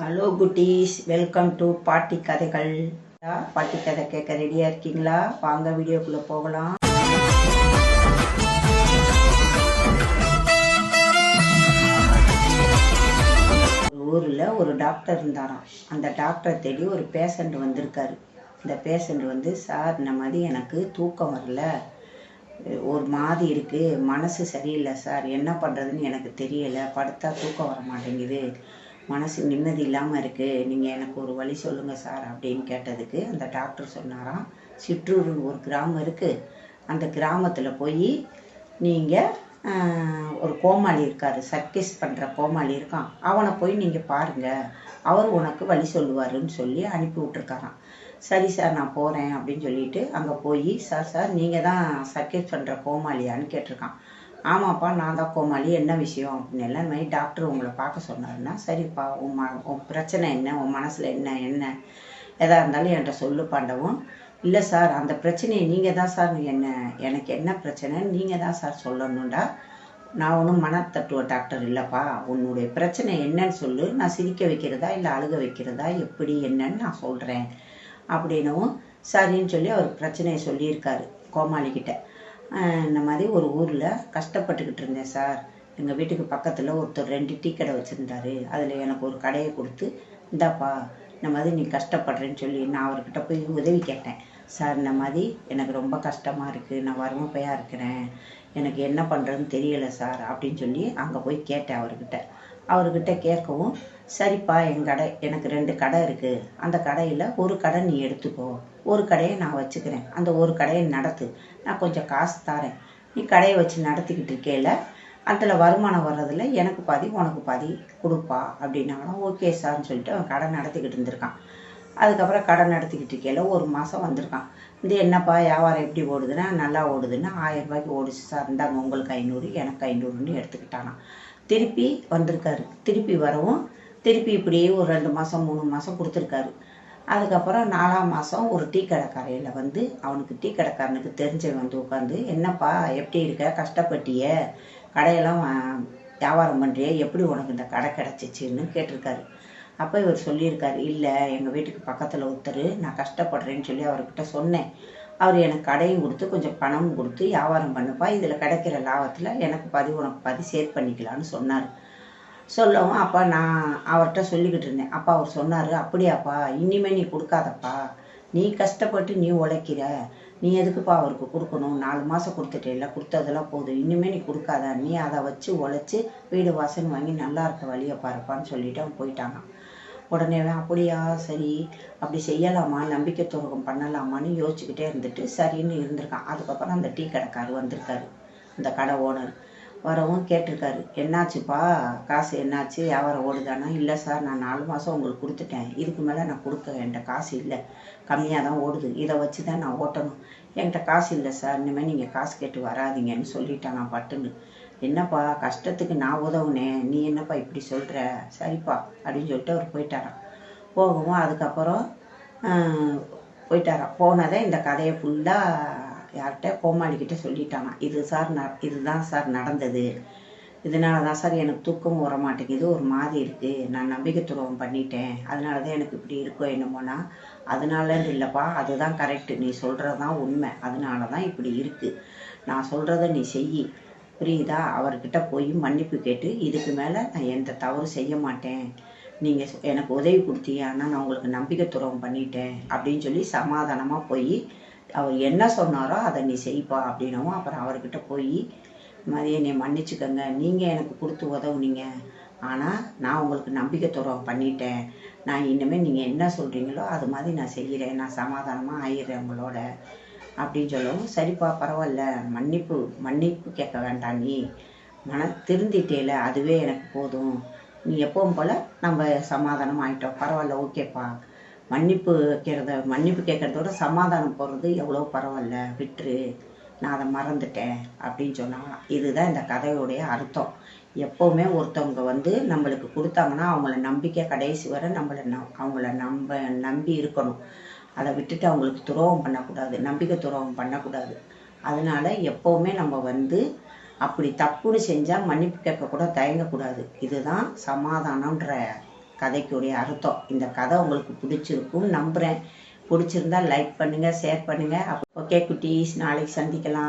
Hello குட்டீஸ். Welcome to பாட்டி கதைகள். பாட்டி கதை கேட்க ரெடியாக இருக்கீங்களா? வாங்க வீடியோக்குள்ளே போகலாம். ஒரு ஊரில் ஒரு டாக்டர் இருந்தாராம். அந்த டாக்டரை தேடி ஒரு பேஷண்ட் வந்திருக்காரு. இந்த பேஷண்ட் வந்து சார் இந்த மாதிரி எனக்கு தூக்கம் வரல. ஒரு மாதிரி இருக்குது மனசு சரியில்லை சார். என்ன பண்ணுறதுன்னு எனக்கு தெரியலை. படுத்தா தூக்கம் வர மாட்டேங்குது மனசு நிம்மதி இல்லாமல் இருக்குது நீங்கள் எனக்கு ஒரு வழி சொல்லுங்கள் சார் அப்படின்னு கேட்டதுக்கு அந்த டாக்டர் சொன்னாராம். சிற்றூர்னு ஒரு கிராமம் இருக்குது அந்த கிராமத்தில் போய் நீங்கள் ஒரு கோமாளி இருக்கார். சர்க்கஸ் பண்ணுற கோமாளி இருக்கான். அவனை போய் நீங்கள் பாருங்கள் அவர் உனக்கு வழி சொல்லுவாருன்னு சொல்லி அனுப்பி விட்ருக்காராம் சரி சார் நான் போகிறேன் அப்படின்னு சொல்லிட்டு அங்கே போய் சார் சார் நீங்கள் தான் சர்க்கஸ் பண்ணுற கோமாளியான்னு கேட்டிருக்கான். ஆமாப்பா நான் தான் கோமாளி என்ன விஷயம் அப்படின்னு எல்லாம் இந்த மாதிரி டாக்டர் உங்களை பார்க்க சொன்னாருன்னா சரிப்பா உன் ம உன் பிரச்சனை என்ன உன் மனசில் என்ன என்ன? எதாக இருந்தாலும் என்கிட்ட சொல்லு பாண்டவும். இல்லை சார் அந்த பிரச்சனையை நீங்கள் தான் சார் என்ன எனக்கு என்ன பிரச்சனைன்னு நீங்கள் தான் சார் சொல்லணும்டா. நான் ஒன்றும் மனத்தத்துவ டாக்டர் இல்லைப்பா. உன்னுடைய பிரச்சனை என்னன்னு சொல்லு. நான் சிரிக்க வைக்கிறதா இல்லை அழுக வைக்கிறதா எப்படி என்னன்னு நான் சொல்கிறேன் அப்படின்னவும் சரின்னு சொல்லி அவர் பிரச்சனையை சொல்லியிருக்காரு கோமாளிக்கிட்ட இந்த மாதிரி ஒரு ஊரில் கஷ்டப்பட்டுக்கிட்டு இருந்தேன் சார். எங்கள் வீட்டுக்கு பக்கத்தில் ஒருத்தர் ரெண்டு டீ கடை வச்சுருந்தாரு. அதில் எனக்கு ஒரு கடையை கொடுத்து இந்தாப்பா இந்த மாதிரி நீ கஷ்டப்படுறேன்னு சொல்லி நான் அவர்கிட்ட போய் உதவி கேட்டேன். சார் இந்த மாதிரி எனக்கு ரொம்ப கஷ்டமாக இருக்குது நான் வறுமைப்பையாக இருக்கிறேன். எனக்கு என்ன பண்ணுறதுன்னு தெரியலை சார் அப்படின்னு சொல்லி அங்கே போய் கேட்டேன் அவர்கிட்ட. அவர்கிட்ட கேட்கவும் சரிப்பா என் கடை எனக்கு ரெண்டு கடை இருக்குது அந்த கடையில் ஒரு கடை நீ எடுத்துக்கோ. ஒரு கடையை நான் வச்சுக்கிறேன். அந்த ஒரு கடையை நடத்து. நான் கொஞ்சம் காசு தரேன். நீ கடையை வச்சு நடத்திக்கிட்டு இருக்கேல அதில் வருமானம் வர்றதில் எனக்கு பாதி உனக்கு பாதி கொடுப்பா. அப்படின்னாங்கன்னா ஓகே சார்னு சொல்லிட்டு அவன் கடை நடத்திக்கிட்டு இருந்திருக்கான். அதுக்கப்புறம் கடை நடத்திக்கிட்டு இருக்கையில ஒரு மாதம் வந்திருக்கான். இது என்னப்பா வியாபாரம் எப்படி ஓடுதுன்னா நல்லா ஓடுதுன்னா ஆயிரம் ரூபாய்க்கு ஓடுச்சு சார் இருந்தாங்க உங்களுக்கு ஐநூறு எனக்கு ஐநூறுன்னு எடுத்துக்கிட்டானான் திருப்பி வந்திருக்காரு. திருப்பி வரவும் திருப்பி இப்படியே ஒரு ரெண்டு மாதம் மூணு மாதம் கொடுத்துருக்காரு. அதுக்கப்புறம் நாலாம் மாதம் ஒரு டீ கடைக்காரையில் வந்து அவனுக்கு டீ கடைக்காரனுக்கு தெரிஞ்சவன் வந்து உட்காந்து என்னப்பா எப்படி இருக்க? கஷ்டப்பட்டிய? கடையெல்லாம் வியாபாரம் பண்ணுறிய எப்படி உனக்கு இந்த கடை கிடச்சிச்சின்னு கேட்டிருக்காரு. அப்போ இவர் சொல்லியிருக்காரு இல்லை எங்கள் வீட்டுக்கு பக்கத்தில் ஒருத்தர் நான் கஷ்டப்படுறேன்னு சொல்லி அவர்கிட்ட சொன்னேன். அவர் எனக்கு கடையும் கொடுத்து கொஞ்சம் பணமும் கொடுத்து வியாபாரம் பண்ணுப்பா. இதில் கிடைக்கிற லாபத்தில் எனக்கு பதிவு உனக்கு பதி சேர் பண்ணிக்கலான்னு சொன்னார். சொல்லவும் அப்பா நான் அவர்கிட்ட சொல்லிக்கிட்டு இருந்தேன். அப்பா அவர் சொன்னார் அப்படியாப்பா இனிமேல் நீ கொடுக்காதப்பா. நீ கஷ்டப்பட்டு நீ உழைக்கிற. நீ எதுக்குப்பா அவருக்கு கொடுக்கணும்? நாலு மாதம் கொடுத்துட்டேல கொடுத்ததெல்லாம் போதும். இனிமேல் நீ கொடுக்காத. நீ அதை வச்சு உழைச்சி வீடு வாசல் வாங்கி நல்லா இருக்க வழியை பாருப்பான்னு சொல்லிட்டு அவன் போயிட்டாங்க உடனே அப்படியா? சரி. அப்படி செய்யலாமா? நம்பிக்கை துரோகம் பண்ணலாமான்னு யோசிச்சுக்கிட்டே இருந்துட்டு சரின்னு இருந்திருக்கான். அதுக்கப்புறம் அந்த டீ கடைக்காரர் வந்திருக்காரு. அந்த கடை ஓனர் வரவும் கேட்டிருக்காரு. என்னாச்சுப்பா? காசு என்னாச்சு? வியாபாரம் ஓடுதானா? இல்லை சார் நான் நாலு மாதம் உங்களுக்கு கொடுத்துட்டேன். இதுக்கு மேலே நான் கொடுக்க என்கிட்ட காசு இல்லை. கம்மியாக தான் ஓடுது. இதை வச்சு தான் நான் ஓட்டணும். என்கிட்ட காசு இல்லை சார். இனிமேல் நீங்கள் காசு கேட்டு வராதிங்கன்னு சொல்லிட்டான் நான் பட்டுன்னு. என்னப்பா கஷ்டத்துக்கு நான் உதவுனேன். நீ என்னப்பா இப்படி சொல்கிற சரிப்பா அப்படின்னு சொல்லிட்டு அவர் போயிட்டாராம். போகவும் அதுக்கப்புறம் போயிட்டாராம். போனதை இந்த கதையை ஃபுல்லாக யார்கிட்ட கோமாளிக்கிட்ட சொல்லிட்டானா இது சார் ந இதுதான் சார் நடந்தது. இதனால தான் சார் எனக்கு தூக்கமும் வர மாட்டேங்குது ஒரு மாதிரி இருக்குது நான் நம்பிக்கை துரோகம் பண்ணிட்டேன். அதனால தான் எனக்கு இப்படி இருக்கோ என்னமோனா அதனாலன்னு இல்லைப்பா அதுதான் கரெக்டு நீ சொல்கிறது தான் உண்மை. அதனால தான் இப்படி இருக்குது நான் சொல்கிறத நீ செய். புரியுதா? அவர்கிட்ட போய் மன்னிப்பு கேட்டு இதுக்கு மேலே நான் எந்த தவறு செய்ய மாட்டேன். நீங்கள் எனக்கு உதவி கொடுத்தீங்க ஆனால் நான் உங்களுக்கு நம்பிக்கை துறவம் பண்ணிட்டேன் அப்படின்னு சொல்லி சமாதானமாக போய் அவர் என்ன சொன்னாரோ அதை நீ செய்ப்பா அப்படின்னவும் அப்புறம் அவர்கிட்ட போய் மாதிரி என்னை மன்னிச்சுக்கோங்க நீங்கள் எனக்கு கொடுத்து உதவுனீங்க ஆனால் நான் உங்களுக்கு நம்பிக்கை துரோகம் பண்ணிட்டேன். நான் இனிமேல் நீங்கள் என்ன சொல்கிறீங்களோ அது மாதிரி நான் செய்கிறேன் நான் சமாதானமாக ஆயிடுறேன் உங்களோட. அப்படின்னு சொல்லவும் சரிப்பா பரவாயில்ல மன்னிப்பு மன்னிப்பு கேட்க வேண்டாம் நீ. மன திருந்திட்டேல அதுவே எனக்கு போதும். நீ எப்பவும் போல் நம்ம சமாதானம் ஆகிட்டோம் பரவாயில்ல ஓகேப்பா. மன்னிப்பு கேட்கறத மன்னிப்பு கேட்குறதோட சமாதானம் போடுறது எவ்வளோ பரவாயில்ல. விட்டுரு. நான் அதை மறந்துட்டேன் அப்படின்னு சொன்னாங்களாம் இதுதான் இந்த கதையோடைய அர்த்தம். எப்போவுமே ஒருத்தவங்க வந்து நம்மளுக்கு கொடுத்தாங்கன்னா அவங்கள நம்பிக்கை கடைசி வரை நம்மளை நம் அவங்கள நம்ப நம்பி இருக்கணும். அதை விட்டுட்டு அவங்களுக்கு துரோகம் பண்ணக்கூடாது நம்பிக்கை துரோகம் பண்ணக்கூடாது. அதனால எப்போவுமே நம்ம வந்து அப்படி தப்புன்னு செஞ்சால் மன்னிப்பு கேட்க கூட தயங்கக்கூடாது. இதுதான் சமாதானம்ன்ற கதைக்குடைய அர்த்தம். இந்த கதை உங்களுக்கு பிடிச்சிருக்கும்னு நம்புகிறேன் பிடிச்சிருந்தா லைக் பண்ணுங்கள் ஷேர் பண்ணுங்கள் ஓகே குட்டீஸ் நாளைக்கு சந்திக்கலாம்.